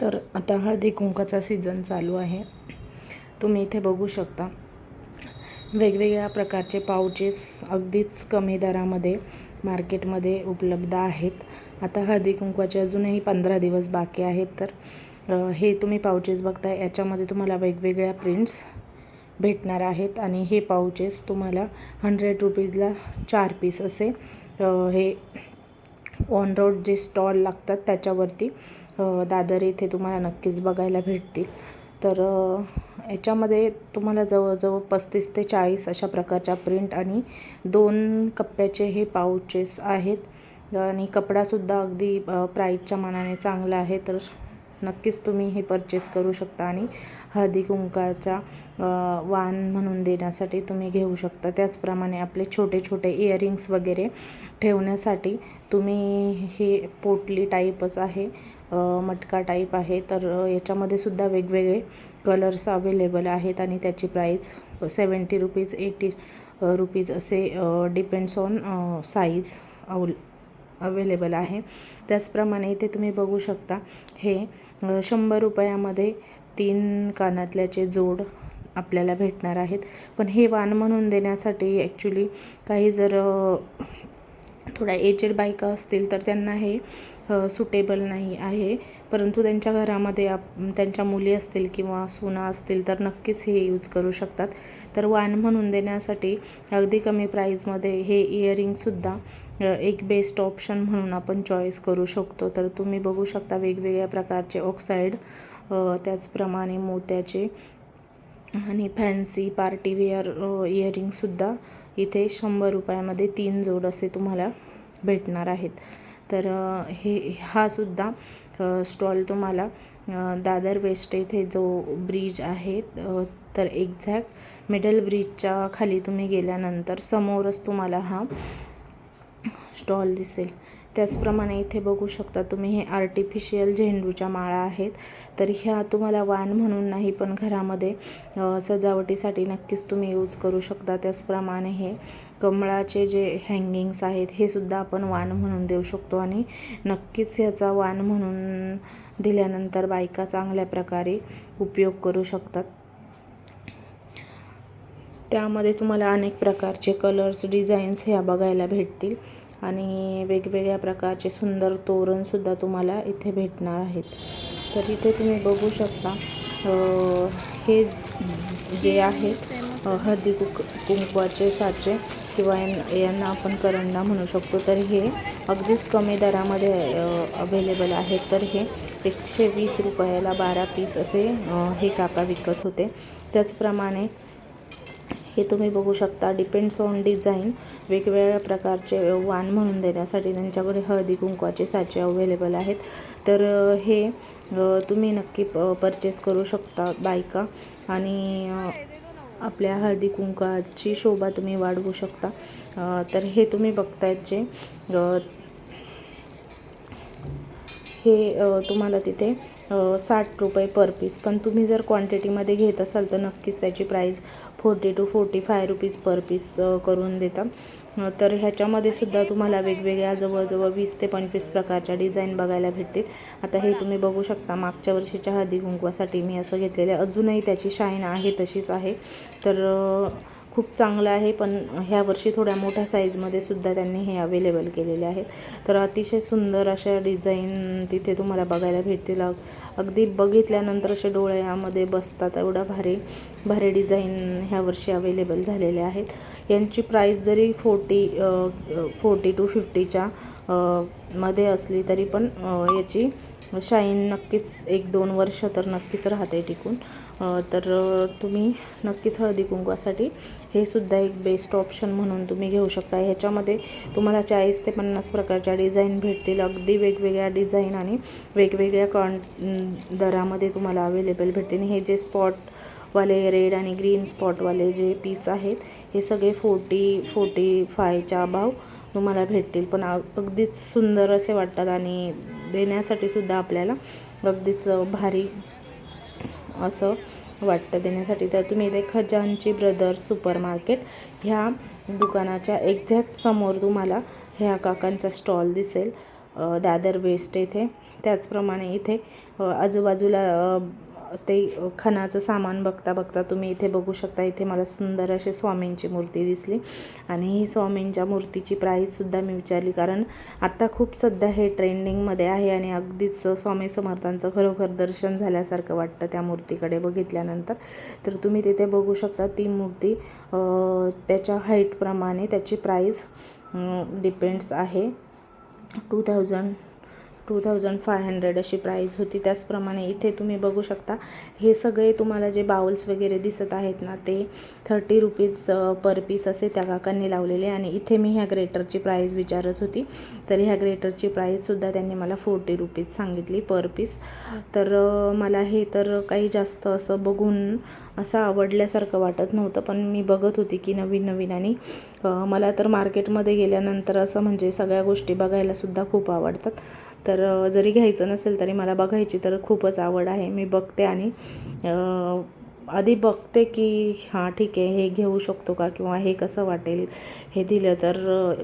तर आता हळदी कुंकाचा सीझन चालू आहे. तुम्ही इथे बघू शकता. वेगवेगळ्या प्रकारचे पाउचेस अगदीच कमी दरामध्ये मार्केटमध्ये उपलब्ध आहेत. आता हळदी कुंकवाचे अजूनही पंधरा दिवस बाकी आहेत. तर हे तुम्ही पाउचेस बघताय याच्यामध्ये तुम्हाला वेगवेगळ्या प्रिंट्स भेटणार आहेत. आणि हे पाउचेस तुम्हाला हंड्रेड रुपीजला चार पीस असे हे ऑन रोड जे स्टॉल लागतात त्याच्यावरती दादर इथे तुम्हाला नक्कीच बघायला भेटतील. तर याच्यामध्ये तुम्हाला जवळजवळ पस्तीस ते चाळीस अशा प्रकारच्या प्रिंट आणि दोन कप्प्याचे हे पाऊचेस आहेत. आणि कपडासुद्धा अगदी प्राईजच्या मानाने चांगला आहे. तर नक्कीच तुम्ही हे परचेस करू शकता आणि हळदी कुंकाचा वाण म्हणून देण्यासाठी तुम्ही घेऊ शकता. त्याचप्रमाणे आपले छोटे छोटे इयरिंग्स वगैरे ठेवण्यासाठी तुम्ही हे पोटली टाईपच आहे मटका टाईप आहे. तर याच्यामध्ये सुद्धा वेगवेगळे कलर्स अवेलेबल आहेत आणि त्याची price seventy rupees eighty rupees असे डिपेंड्स ऑन साईज अवल अवेलेबल आहे. त्याचप्रमाणे इथे तुम्ही बघू शकता हे शंभर रुपयामध्ये तीन कानातल्याचे जोड आपल्याला भेटणार आहेत. पण हे वाण म्हणून देण्यासाठी ॲक्च्युली काही जर थोड्या एजेड बायका असतील तर त्यांना हे सुटेबल नाही आहे. परंतु त्यांच्या घरामध्ये आप त्यांच्या मुली असतील किंवा सुना असतील तर नक्कीच हे यूज करू शकतात. तर वाण म्हणून देण्यासाठी अगदी कमी प्राईजमध्ये हे इयरिंगसुद्धा एक बेस्ट ऑप्शन म्हणून आपण चॉईस करू शकतो. तर तुम्ही बघू शकता वेगवेगळ्या प्रकारचे ऑक्साईड त्याचप्रमाणे मोत्याचे आणि फॅन्सी पार्टीवेअर इयरिंगसुद्धा इथे शंभर रुपयामध्ये तीन जोड असे तुम्हाला भेटणार आहेत. तर हे हा सुद्धा स्टॉल तुम्हाला दादर वेस्ट येथे जो ब्रिज आहे तर एक्झॅक्ट मिडल ब्रिजच्या खाली तुम्ही गेल्यानंतर समोरच तुम्हाला हा स्टॉल दिसेल. त्याचप्रमाणे इथे बघू शकता तुम्ही हे आर्टिफिशियल झेंडूच्या माळा आहेत. तर ह्या तुम्हाला वाण म्हणून नाही पण घरामध्ये सजावटीसाठी नक्कीच तुम्ही यूज करू शकता. त्याचप्रमाणे हे कमळाचे जे हँगिंग्स आहेत हे सुद्धा आपण वाण म्हणून देऊ शकतो. आणि नक्कीच ह्याचा वाण म्हणून दिल्यानंतर बायका चांगल्या प्रकारे उपयोग करू शकतात. त्यामध्ये तुम्हाला अनेक प्रकारचे कलर्स डिझाईन्स ह्या बघायला भेटतील. आणि वेगवेगळ्या प्रकारचे सुंदर तोरणसुद्धा तुम्हाला इथे भेटणार आहेत. तर इथे तुम्ही बघू शकता हे जे आहेत हळदी कुक कुंकवाचे साचे किंवा यां- यांना आपण करंडा म्हणू शकतो. तर हे अगदीच कमी दरामध्ये अवेलेबल आहेत. तर हे एकशे वीस रुपयाला बारा पीस असे हे काका विकत होते. त्याचप्रमाणे हे तुम्ही बघू शकता. डिपेंड्स ऑन डिझाईन वेगवेगळ्या प्रकारचे वाण म्हणून देण्यासाठी त्यांच्याकडे हळदी कुंकवाचे साचे अवेलेबल आहेत. तर हे तुम्ही नक्की प परचेस करू शकता बायका. आणि आपल्या हळदी कुंकाची शोभा तुम्ही वाढवू शकता. तर हे तुम्ही बघतायत जे हे तुम्हाला तिथे साठ रुपये पर पीस पण तुम्ही जर क्वांटिटीमध्ये घेत असाल तर नक्कीच त्याची price forty two forty five rupees per piece करून देतात तर ह्याच्यामध्ये सुद्धा तुम्हाला वेगवेगळ्या जवळजवळ वीस ते पंचवीस प्रकारच्या डिझाईन बघायला भेटतील. आता हे तुम्ही बघू शकता मागच्या वर्षीच्या हळदी कुंकवासाठी मी असं घेतलेलं आहे. अजूनही त्याची शाईन आहे तशीच आहे. तर खूप चांगलं आहे पण ह्या वर्षी थोड्या मोठ्या साईजमध्ये सुद्धा त्यांनी हे अवेलेबल केलेले आहेत. तर अतिशय सुंदर अशा डिझाईन तिथे तुम्हाला बघायला भेटतील. अग अगदी बघितल्यानंतर असे डोळ्यामध्ये बसतात. एवढा भारी भारी डिझाईन ह्या वर्षी अवेलेबल झालेले आहेत. यांची प्राईस जरी फोर्टी फोर्टी टू फिफ्टीच्या मध्ये असली तरी पण याची शाईन नक्कीच एक दोन वर्ष तर नक्कीच राहते टिकून. तर तुम्ही नक्कीच हळदी कुंकवासाठी हे सुद्धा एक बेस्ट ऑप्शन म्हणून तुम्ही घेऊ शकता. ह्याच्यामध्ये तुम्हाला चाळीस ते पन्नास प्रकारच्या डिझाईन भेटतील. अगदी वेगवेगळ्या डिझाईन आणि वेगवेगळ्या कॉन दरामध्ये तुम्हाला अवेलेबल भेटतील. हे जे स्पॉटवाले रेड आणि ग्रीन स्पॉटवाले जे पीस आहेत हे सगळे फोर्टी फोर्टी फायच्या अभाव तुम्हाला भेटतील. पण अगदीच सुंदर असे वाटतात आणि देण्यासाठी सुद्धा आपल्याला अगदीच भारी असं वाटतं देण्यासाठी. तर तुम्ही इथे खजांची ब्रदर्स सुपर मार्केट ह्या दुकानाच्या एक्झॅक्ट समोर तुम्हाला ह्या काकांचा स्टॉल दिसेल. दादर वेस्ट येथे. त्याचप्रमाणे इथे आजूबाजूला ते खणाचं सामान बघता बघता तुम्ही इथे बघू शकता इथे मला सुंदर अशी स्वामींची मूर्ती दिसली. आणि ही स्वामींच्या मूर्तीची प्राईजसुद्धा मी विचारली कारण आत्ता खूप सध्या हे ट्रेंडिंगमध्ये आहे आणि अगदीच स्वामी समर्थांचं खरोखर दर्शन झाल्यासारखं वाटतं त्या मूर्तीकडे बघितल्यानंतर. तर तुम्ही तिथे बघू शकता ती मूर्ती त्याच्या हाईटप्रमाणे त्याची प्राईज डिपेंड्स आहे. Two thousand two thousand five hundred अशी प्राईज होती. त्याचप्रमाणे इथे तुम्ही बघू शकता हे सगळे तुम्हाला जे बाउल्स वगैरे दिसत आहेत ना ते थर्टी रुपीज पर पीस असे त्या काकांनी लावलेले आणि इथे मी ह्या ग्रेटरची प्राईज विचारत होती. तर ह्या ग्रेटरची प्राईजसुद्धा त्यांनी मला फोर्टी रुपीज सांगितली पर पीस तर मला हे तर काही जास्त असं बघून असं आवडल्यासारखं वाटत नव्हतं पण मी बघत होती की नवीन नवीन आणि मला तर मार्केटमध्ये गेल्यानंतर असं म्हणजे सगळ्या गोष्टी बघायलासुद्धा खूप आवडतात. तर जरी घ्यायचं नसेल तरी मला बघायची तर खूपच आवड आहे. मी बघते आणि आधी बघते की हां ठीक आहे हे घेऊ शकतो का किंवा हे कसं वाटेल? हे दिलं तर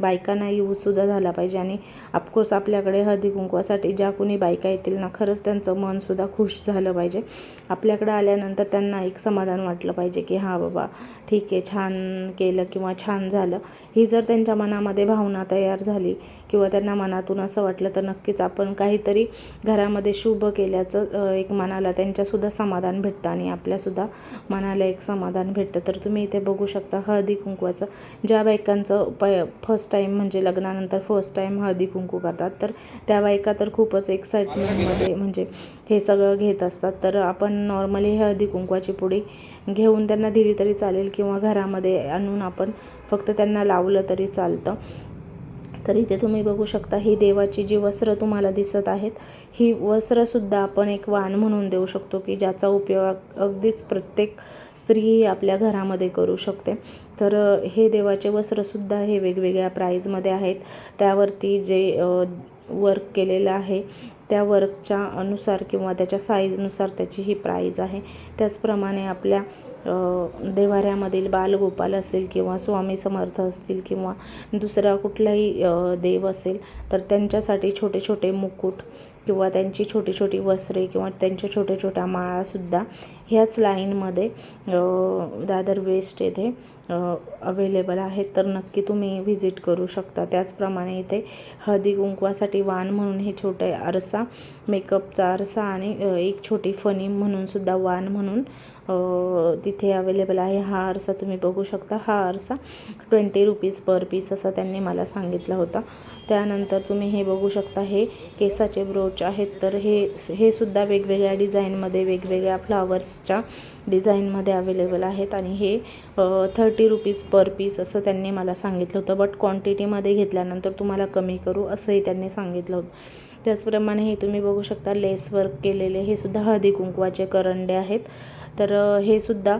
बायकांना यूजसुद्धा झाला पाहिजे. आणि ऑफकोर्स आपल्याकडे हळदी कुंकवासाठी ज्या कोणी बायका येतील ना खरंच त्यांचं मनसुद्धा खुश झालं पाहिजे. आपल्याकडं आल्यानंतर त्यांना एक समाधान वाटलं पाहिजे की हां बाबा ठीक आहे छान केलं किंवा छान झालं. ही जर त्यांच्या मनामध्ये भावना तयार झाली किंवा त्यांना मनातून असं वाटलं तर नक्कीच आपण काहीतरी घरामध्ये शुभ केल्याचं एक मनाला त्यांच्यासुद्धा समाधान भेटतं आणि आपल्यासुद्धा मनाला एक समाधान भेटतं. तर तुम्ही इथे बघू शकता हळदी कुंकवाचं. ज्या बायकांचं प फर्स्ट टाईम म्हणजे लग्नानंतर फर्स्ट टाईम हळदी कुंकू करतात. तर त्या बायका तर खूपच एक्साइटमेंटमध्ये म्हणजे हे सगळं घेत असतात. तर आपण नॉर्मली हळदी कुंकवाची पुडी घेऊन त्यांना दिली तरी चालेल किंवा घरामध्ये आणून आपण फक्त त्यांना लावलं तरी चालतं. तर इथे तुम्ही बघू शकता ही देवाची जी वस्त्र तुम्हाला दिसत आहेत ही वस्त्रसुद्धा आपण एक वाण म्हणून देऊ शकतो की ज्याचा उपयोग अगदीच प्रत्येक स्त्रीही आपल्या घरामध्ये करू शकते. तर हे देवाचे वस्त्रसुद्धा हे वेगवेगळ्या प्राईजमध्ये आहेत. त्यावरती जे वर्क केलेलं आहे त्या वर्कच्या अनुसार किंवा त्याच्या साईजनुसार त्याची ही प्राईज आहे. त्याचप्रमाणे आपल्या देवाऱ्यामधील बालगोपाल असेल किंवा स्वामी समर्थ असतील किंवा दुसरा कुठलाही देव असेल तर त्यांच्यासाठी छोटे छोटे मुकुट किंवा त्यांची छोटी छोटी वस्त्रे किंवा त्यांच्या छोट्या छोट्या माळासुद्धा ह्याच लाईनमध्ये दादर वेस्ट येथे अवेलेबल आहेत तर नक्की तुम्ही व्हिजिट करू शकता. त्याचप्रमाणे इथे हळदी कुंकवासाठी वाण म्हणून हे छोटे आरसा मेकअपचा आरसा आणि एक छोटी फणी म्हणून सुद्धा वाण म्हणून तिथे अवेलेबल आहे. हा आरसा तुम्ही बघू शकता. हा आरसा ट्वेंटी रुपीज पर पीस असा त्यांनी मला सांगितला होता. त्यानंतर तुम्ही हे बघू शकता. हे केसाचे ब्रोच आहेत. तर हे हे सुद्धा वेगवेगळ्या डिझाईनमध्ये वेगवेगळ्या पीसच्या डिझाईनमध्ये अवेलेबल आहेत आणि हे थर्टी रुपीज पर पीस असं त्यांनी मला सांगितलं होतं. बट क्वांटिटीमध्ये घेतल्यानंतर तुम्हाला कमी करू असंही त्यांनी सांगितलं होतं. त्याचप्रमाणे हे तुम्ही बघू शकता लेस वर्क केलेले हे सुद्धा हळदी कुंकवाचे करंडे आहेत. तर हे सुद्धा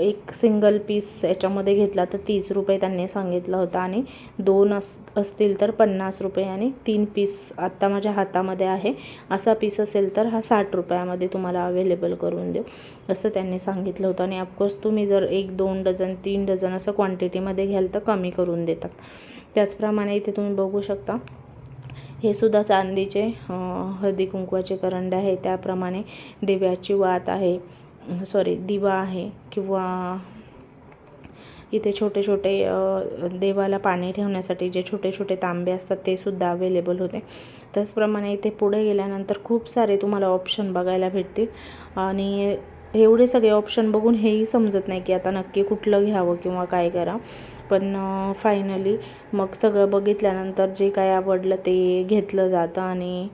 एक सिंगल पीस याच्यामध्ये घेतला तर तीस रुपये त्यांनी सांगितलं होतं आणि दोन अस असतील तर पन्नास रुपये आणि तीन पीस आत्ता माझ्या हातामध्ये आहे. असा पीस असेल तर हा साठ रुपयामध्ये तुम्हाला अवेलेबल करून देऊ असं त्यांनी सांगितलं होतं. आणि ऑफकोर्स तुम्ही जर एक दोन डझन तीन डझन असं क्वांटिटीमध्ये घ्याल तर कमी करून देतात. त्याचप्रमाणे इथे तुम्ही बघू शकता हे सुद्धा चांदीचे हळदी कुंकवाचे करंडे आहे. त्याप्रमाणे दिव्याची वात आहे. सॉरी दिवा आहे किंवा इथे छोटे छोटे देवाला पाणी ठेवण्यासाठी जे छोटे छोटे तांबे असतात ते सुद्धा अवेलेबल होते. त्याचप्रमाणे इथे पुढे गेल्यानंतर खूप सारे तुम्हाला ऑप्शन बघायला भेटतील. आणि एवढे सगळे ऑप्शन बघून हेही समजत नाही की आता नक्की कुठलं घ्यावं किंवा काय करा पण फायनली मग सगळं बघितल्यानंतर जे काय आवडलं ते घेतलं जातं आणि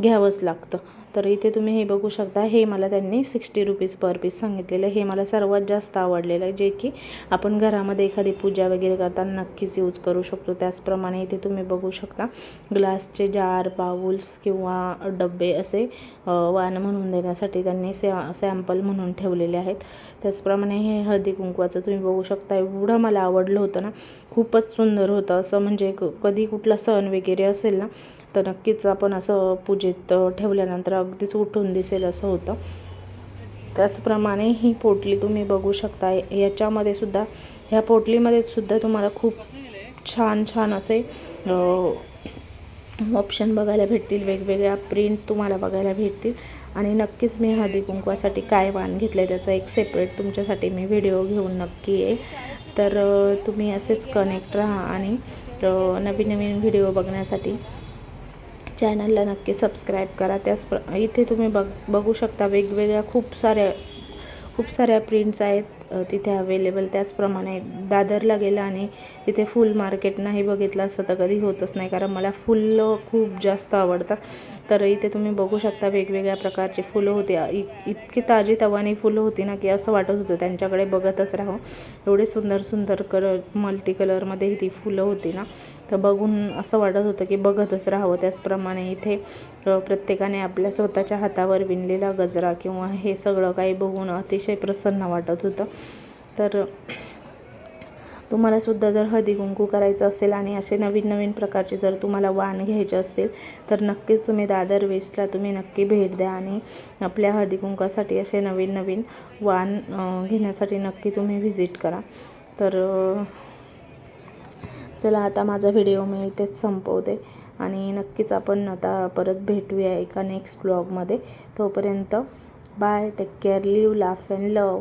घ्यावंच लागतं. तर इथे तुम्ही हे बघू शकता हे मला त्यांनी सिक्स्टी रुपीज पर पीस सांगितलेलं हे मला सर्वात जास्त आवडलेलं आहे जे की आपण घरामध्ये एखादी पूजा वगैरे करताना नक्कीच यूज करू शकतो. त्याचप्रमाणे इथे तुम्ही बघू शकता ग्लासचे जार बाउल्स किंवा डबे असे वाण म्हणून देण्यासाठी त्यांनी सॅ सॅम्पल म्हणून ठेवलेले आहेत. त्याचप्रमाणे हे हळदी कुंकवाचं तुम्ही बघू शकता एवढं मला आवडलं होतं ना. खूपच सुंदर होतं. असं म्हणजे क कधी कुठला सण वगैरे असेल ना तर नक्कीच आपण असं पूजेत ठेवल्यानंतर अगदीच उठून दिसेल असं होतं. त्याचप्रमाणे ही पोटली तुम्ही बघू शकता याच्यामध्ये सुद्धा ह्या पोटलीमध्ये सुद्धा तुम्हाला खूप छान छान असे ऑप्शन बघायला भेटतील. वेगवेगळ्या प्रिंट तुम्हाला बघायला भेटतील. आणि नक्कीच मी हळदी कुंकवासाठी काय वाण घेतलं आहे त्याचा एक सेपरेट तुमच्यासाठी मी व्हिडिओ घेऊन नक्की आहे तर तुम्ही असेच कनेक्ट राहा आणि नवीन नवीन व्हिडिओ बघण्यासाठी चॅनलला नक्की सबस्क्राईब करा. त्याच प्र इथे तुम्ही बघ बघू शकता वेगवेगळ्या खूप साऱ्या खूप साऱ्या प्रिंट्स आहेत तिथे अवेलेबल त्याचप्रमाणे दादरला गेलं आणि तिथे फुल मार्केट नाही बघितलं असं तर कधी होतच नाही. कारण मला फुलं खूप जास्त आवडतात. तर इथे तुम्ही बघू शकता वेगवेगळ्या प्रकारची फुलं होती. इ इतकी ताजी तवानी फुलं होती ना की असं वाटत होतं त्यांच्याकडे बघतच राहावं. एवढे सुंदर सुंदर कलर मल्टी कलरमध्ये ती फुलं होती ना. तर बघून असं वाटत होतं की बघतच राहावं. त्याचप्रमाणे इथे प्रत्येकाने आपल्या स्वतःच्या हातावर विणलेला गजरा किंवा हे सगळं काही बघून अतिशय प्रसन्न वाटत होतं. तर तुम्हालासुद्धा जर हळदी कुंकू करायचं असेल आणि असे नवीन नवीन प्रकारचे जर तुम्हाला वाण घ्यायचे असतील तर नक्कीच तुम्ही दादर वेस्टला तुम्ही नक्की भेट द्या आणि आपल्या हळदी कुंकासाठी असे नवीन नवीन वाण घेण्यासाठी नक्की तुम्ही व्हिजिट करा. तर चला आता माझा व्हिडिओ मी इथेच संपवते आणि नक्कीच आपण आता परत भेटूया एका नेक्स्ट ब्लॉगमध्ये तोपर्यंत bye take care live laugh and love